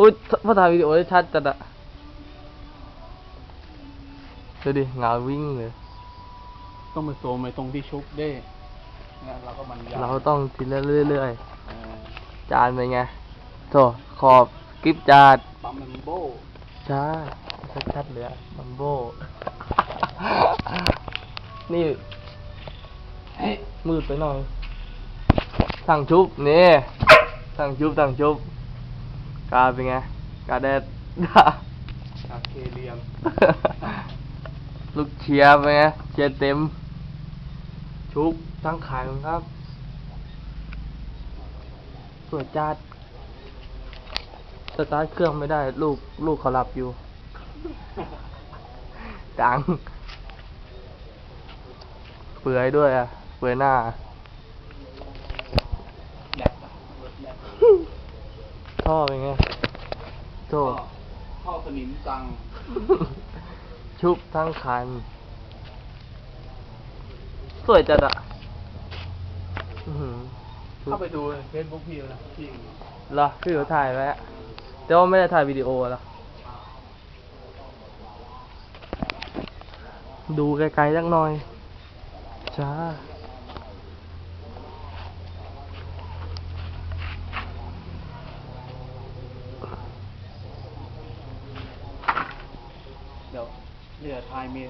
อุ้ยพอถ่ายวิดีโอได้ชัดจัดอะดูดิเงาวิ่งเลย ต้องมาโซมไปตรงที่ชุบได้นะเราก็มันยาวเราต้องทีละเรื่อยเออๆ จานเป็นไงโถขอบกิฟจาดปั๊มมันโบใช่ชัดๆเลยอะมัมโบ นี่ เฮ้ยมืดไปหน่อย สั่งชุบนี่ สั่งชุบสั่งชุบ กาเป็นไง กาแดดคาเคเลียมลูกเชียร์เป็นไง เชียร์เต็ม ชุบตั้งขายครับ สวยจัดสตาร์ทเครื่องไม่ได้ ลูกลูกเขาหลับอยู่ ดัง เปื่อยด้วยอะ เปื่อยหน้า แลบอะรถแลบ ท่อเป็นไงโถก็เข้าสนิมจัง ชุบทั้งคัน สวยจัดอะอื้อหือชุบเข้าไปดูเฟซบุ๊กพี่นะพี่เหรอพี่เขาถ่ายไว้อะแต่ว่าไม่ได้ถ่ายวิดีโอเหรอดูไกลๆสักหน่อย จ้า เดี๋ยวเดี๋ยวทายเมย์